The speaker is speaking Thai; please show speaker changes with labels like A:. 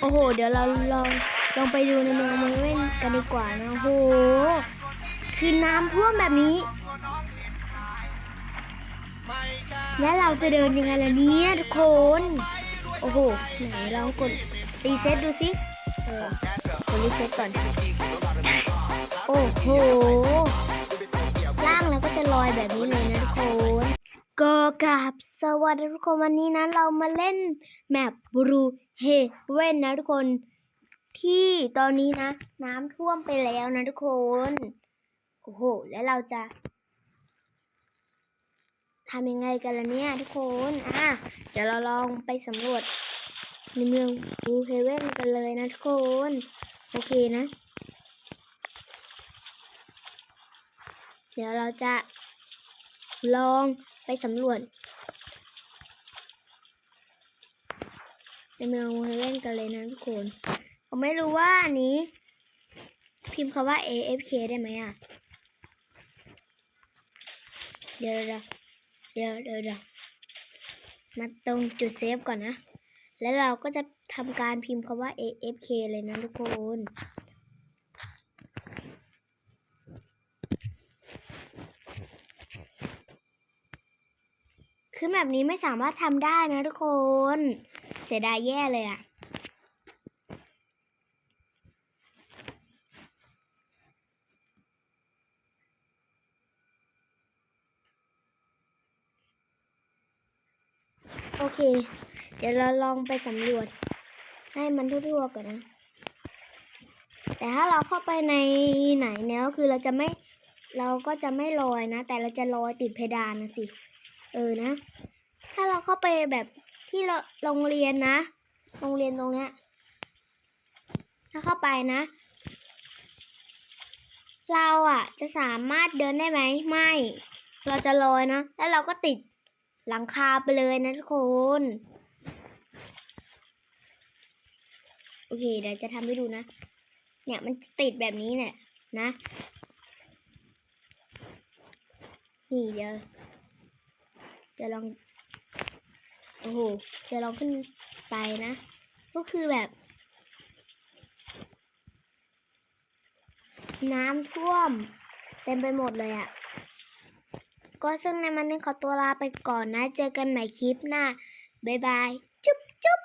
A: โอ้โห เดี๋ยวเราลองลองไปดูในเมืองเมืองเว่นกันดีกว่านะโอ้โห คือน้ำท่วมแบบนี้ แล้วเราจะเดินยังไงล่ะเนี่ยทุกคน โอ้โห ไหนลองกดรีเซ็ตดูสิเออกดรีเซ็ตก่อน โอ้โห ล่างแล้วก็จะลอยแบบนี้เลยนะทุกคน กับสวัสดีทุกคนวันนี้นะเรามาเล่นแมปบรูเฮเว่นนะทุกคน ที่ตอนนี้นะ น้ำท่วมไปแล้วนะทุกคน โอ้โห แล้วเราจะทำยังไงกันล่ะเนี่ยทุกคนอะเดี๋ยวเราลองไปสำรวจในเมืองบรูเฮเว่นกันเลยนะทุกคน โอเคนะ เดี๋ยวเราจะลอง ไปสำรวจในเมืองเฮเว่นกันเลยนะทุกคน ผมไม่รู้ว่าอันนี้ พิมพ์คำว่า AFK ได้ไหมอะเดี๋ยวเดี๋ยวเดี๋ยวเดี๋ยวเดี๋ยวมาตรงจุดเซฟก่อนนะ แล้วเราก็จะทำการพิมพ์คำว่า AFK เลยนะทุกคน คือแบบนี้ไม่สามารถทำได้นะทุกคน เสียดายแย่เลยอะโอเค เดี๋ยวเราลองไปสำรวจ ให้มันทั่วๆก่อนนะ แต่ถ้าเราเข้าไปในไหนเนี่ยก็คือเราจะไม่ เราก็จะไม่ลอยนะ แต่เราจะลอยติดเพดานนะสิ เออนะ ถ้าเราเข้าไปแบบที่โรงเรียนนะ โรงเรียนตรงเนี้ย ถ้าเข้าไปนะ เราอะ จะสามารถเดินได้ไหม ไม่ เราจะลอยนะ แล้วเราก็ติดหลังคาไปเลยนะทุกคน โอเค เดี๋ยวจะทำให้ดูนะ เนี่ยมันติดแบบนี้เนี่ยนะ นี่เดี๋ยว จะลอง โอ้โห จะลองขึ้นไปนะ ก็คือแบบ น้ำท่วม เต็มไปหมดเลยอะ่ะ ก็ซึ่งในมันนี้ขอตัวลาไปก่อนนะ เจอกันใหม่คลิปหน้า บ๊ายบาย จุ๊บจุ๊บ